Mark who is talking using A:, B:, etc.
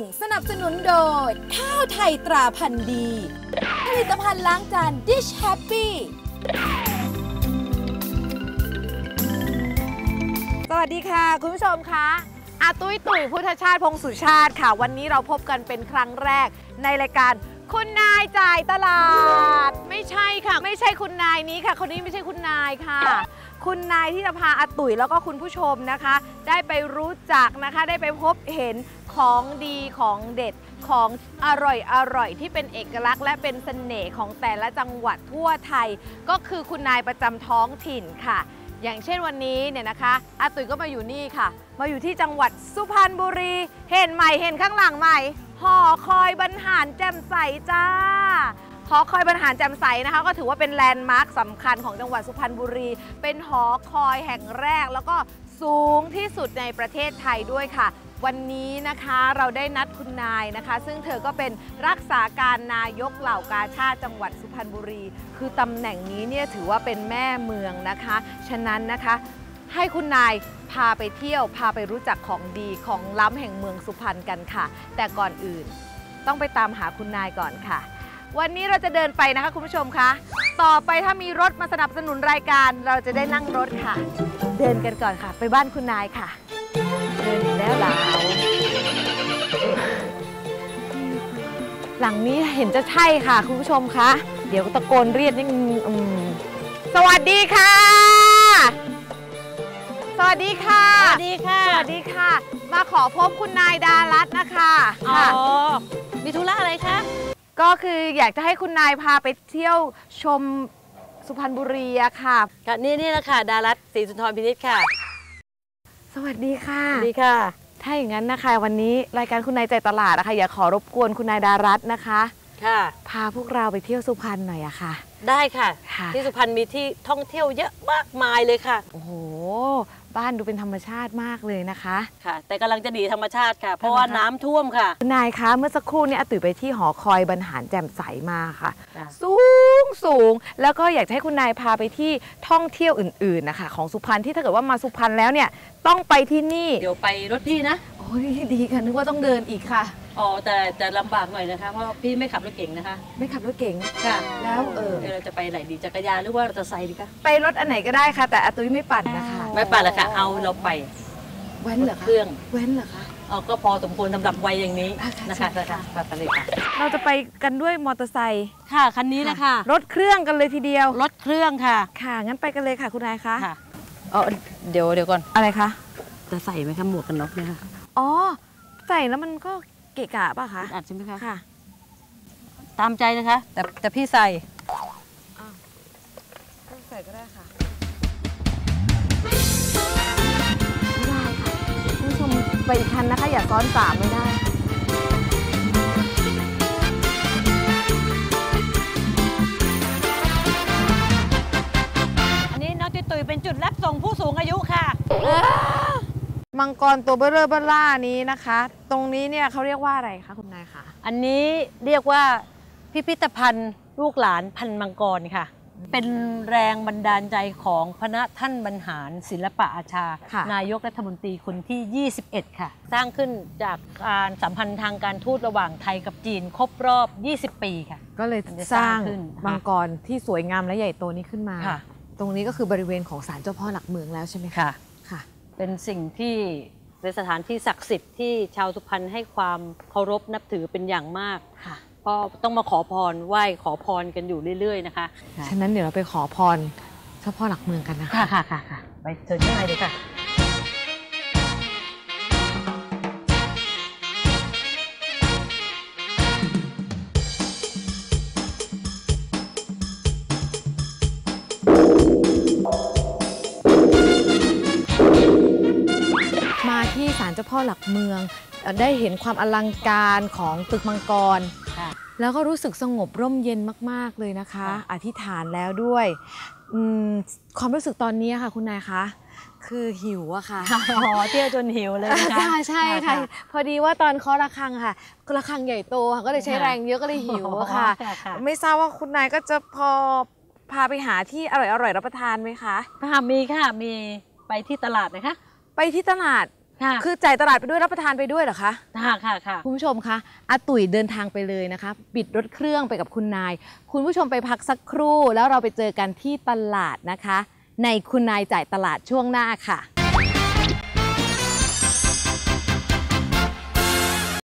A: 1 สนับสนุนโดย ข้าวไทยตราพันธุ์ดี ผลิตภัณฑ์ล้างจาน Dish Happy
B: สวัสดีค่ะ คุณผู้ชมคะอาตุ้ยตุ๋ยพุทธชาติพงสุชาติค่ะ วันนี้เราพบกันเป็นครั้งแรกในรายการคุณนายจ่ายตลาด ไม่ใช่ค่ะ ไม่ใช่คุณนายนี้ค่ะ คนนี้ไม่ใช่คุณนายค่ะ คุณนายที่จะพาอาตุ๋ยแล้วก็คุณผู้ชมนะคะ ได้ไปรู้จักนะคะ ได้ไปพบเห็นของดีของเด็ดของอร่อยอร่อยที่เป็นเอกลักษณ์ และเป็นเสน่ห์ของแต่ละจังหวัดทั่วไทย ก็คือคุณนายประจำท้องถิ่นค่ะ อย่างเช่นวันนี้เนี่ยนะคะอาตุ๋ยก็มาอยู่นี่ค่ะ มาอยู่ที่จังหวัดสุพรรณบุรี เห็นใหม่เห็นข้างหลังใหม่หอคอยบรรหารแจ่มใสจ้า หอคอยบรรหารแจ่มใสนะคะ ก็ถือว่าเป็นแลนด์มาร์คสำคัญของจังหวัดสุพรรณบุรี เป็นหอคอยแห่งแรก แล้วก็สูงที่สุดในประเทศไทยด้วยค่ะ วันนี้นะคะเราได้นัดคุณนายนะคะ ซึ่งเธอก็เป็นรักษาการนายกเหล่ากาชาติจังหวัดสุพรรณบุรี คือตำแหน่งนี้เนี่ยถือว่าเป็นแม่เมืองนะคะ ฉะนั้นนะคะให้คุณนายพาไปเที่ยวพาไปรู้จักของดีของล้ำแห่งเมืองสุพรรณกันค่ะ แต่ก่อนอื่นต้องไปตามหาคุณนายก่อนค่ะ วันนี้เราจะเดินไปนะคะคุณผู้ชมคะ ต่อไปถ้ามีรถมาสนับสนุนรายการ เราจะได้นั่งรถค่ะ เดินกันก่อนค่ะ ไปบ้านคุณนายค่ะ เดินอีกแล้วเหลาวหลังนี้เห็นจะใช่ค่ะคุณผู้ชมคะเดี๋ยวตะโกนเรียกนี่อืมสวัสดีค่ะ สวัสดีค่ะ
C: สวัสดีค่ะ
B: สวัสดีค่ะ มาขอพบคุณนายดารัตน์นะคะ
C: อ๋อ
B: ค่ะ
C: มีธุระอะไรคะ
B: ก็คืออยากจะให้คุณนายพาไปเที่ยวชมสุพรรณบุรีอะค่ะ
C: ค่ะนี่นี่แหละค่ะ ดารัตน์ศรีสุนทรพินิจค่ะ
B: สวัสดีค่ะ
C: สวัสดีค่ะ
B: ถ้าอย่างนั้นนะคะ วันนี้รายการคุณนายใจตลาดนะคะ อย่าขอรบกวนคุณนายดารัตน์นะคะ
C: ค่ะ
B: พาพวกเราไปเที่ยวสุพรรณหน่อยอะค่ะ
C: ได้ค่ะ
B: ค่ะ
C: ที่สุพรรณมีที่ท่องเที่ยวเยอะมากมายเลยค่ะ
B: โอ้โห บ้านดูเป็นธรรมชาติมากเลยนะคะ
C: ค่ะ แต่กำลังจะหนีธรรมชาติค่ะ เพราะว่าน้ำท่วมค่ะ
B: คุณนายคะเมื่อสักครู่เนี่ยอาตุ๋ยไปที่หอคอยบรรหารแจ่มใสมาค่ะ
C: จ้ะ
B: สูงสูงแล้วก็อยากจะให้คุณนายพาไปที่ท่องเที่ยวอื่นๆนะคะของสุพรรณที่ถ้าเกิดว่ามาสุพรรณแล้วเนี่ยต้องไปที่นี่
C: เดี๋ยวไปรถพี่นะ
B: โอ้ยดีค่ะนึกว่าต้องเดินอีกค่ะ
C: อ๋อแต่แต่ลำบากหน่อยนะคะ เพราะพี่ไม่ขับรถเก่งนะคะ
B: ไม่ขับรถเก๋ง
C: ค่ะ
B: แล้วเออ
C: ดี๋ยวเราจะไปไหนดีจักรยานหรือว่าเราจะไซค์ดีคะ
B: ไปรถอันไหนก็ได้ค่ะ แต่อาตุ้ยไม่ปั่นนะคะ
C: ไม่ไปละค่ะเอาเราไป
B: แว้นเหรอ
C: เค
B: คะ
C: รื่อง
B: แว้นเหรอคะ
C: เอาก็พอสมควรสำหรับวัยอย่างนี้
B: อะค่ะ
C: นะคะ
B: ใช่ค่ะ
C: ค่ะไปเลยค่ะ
B: เราจะไปกันด้วยมอเตอร์ไซค์
C: ค่ะคันนี้นะคะ
B: รถเครื่องกันเลยทีเดียว
C: รถเครื่องค่ะ
B: ค่ะ งั้นไปกันเลยค่ะคุณนายคะ
C: ค่ะเออเดี๋ยวเดี๋ยวก่อน
B: อะไรคะ
C: จะใส่ไหมคะหมวกกันน็อกเนี่ยค่ะ
B: อ๋อ ใส่แล้วมันก็ เกะกะป่ะคะ
C: อัดใช่ไหมคะ
B: ค่ะ
C: ตามใจนะคะ แต่แต่พี่ใส่
B: ใส่ก็ได้ค่ะไม่ได้ค่ะคุณผู้ชมไปอีกคันนะคะ อย่าซ้อนสามไม่ได้
C: อันนี้น้องตุ้ยตุยเป็นจุดรับส่งผู้สูงอายุค่ะ
B: มังกรตัวเบอร์เรอเบอร์ล่านี้นะคะ ตรงนี้เนี่ยเขาเรียกว่าอะไรคะคุณนายคะ
C: อันนี้เรียกว่าพิพิธภัณฑ์ลูกหลานพันมังกรค่ะ เป็นแรงบันดาลใจของพระท่านบรรหารศิลปะอาชา
B: ค่ะ
C: นายกรัฐมนตรีคนที่ 21 ค่ะ สร้างขึ้นจากการสัมพันธ์ทางการทูตระหว่างไทยกับจีนครบรอบ 20 ปีค่ะ
B: ก็เลย
C: มันจะ
B: ส
C: ส
B: ร้า
C: ร้างงขึ้น
B: มังกรที่สวยงามและใหญ่โตนี้ขึ้นมา
C: ค่ะ
B: ตรงนี้ก็คือบริเวณของศาลเจ้าพ่อหลักเมืองแล้วใช่ไหมคะ
C: ค่ะ
B: ค่ะ
C: เป็นสิ่งที่เป็นสถานที่ศักดิ์สิทธิ์ที่ชาวสุพรรณให้ความเคารพนับถือเป็นอย่างมาก
B: ค่ะ
C: เพราะต้องมาขอพรไหว้ขอพรกันอยู่เรื่อยๆนะคะ
B: ฉะนั้นเดี๋ยวเราไปขอพรเจ้าพ่อหลักเมืองกันนะคะ
C: ค่ะค่ะค่ะค่ะไปเชิญข้างในเลยค่ะ
B: เจ้าพ่อหลักเมืองเอ่อได้เห็นความอลังการของตึกมังกร
C: ค่ะ
B: แล้วก็รู้สึกสงบร่มเย็นมาก ๆ เลยนะคะ
C: ค่ะ
B: อธิษฐานแล้วด้วยอืมความรู้สึกตอนนี้ค่ะ คุณนายคะคือหิวอะค่ะ
C: อ๋อเที่ยวจนหิวเลยนะคะ
B: ค่ะใช่ค่ะ พอดีว่าตอนเคาะระฆังค่ะระฆังใหญ่โตค่ะก็เลยใช้
C: ค่ะ
B: แรงเยอะก็เลยหิวอะค่ะ
C: อ๋อค่ะ
B: ไม่ทราบว่าคุณนายก็จะพอพาไปหาที่อร่อยๆรับประทานไหมคะ
C: ค่ะมีค่ะมีไปที่ตลาดนะคะ
B: ไปที่ตลาด
C: ค่ะ
B: คือจ่ายตลาดไปด้วยรับประทานไปด้วยเหรอคะ
C: ค่ะค่ะค่ะ
B: คุณผู้ชมคะอาตุ๋ยเดินทางไปเลยนะคะปิดรถเครื่องไปกับคุณนาย คุณผู้ชมไปพักสักครู่ แล้วเราไปเจอกันที่ตลาดนะคะ ในคุณนายจ่ายตลาดช่วงหน้าค่ะ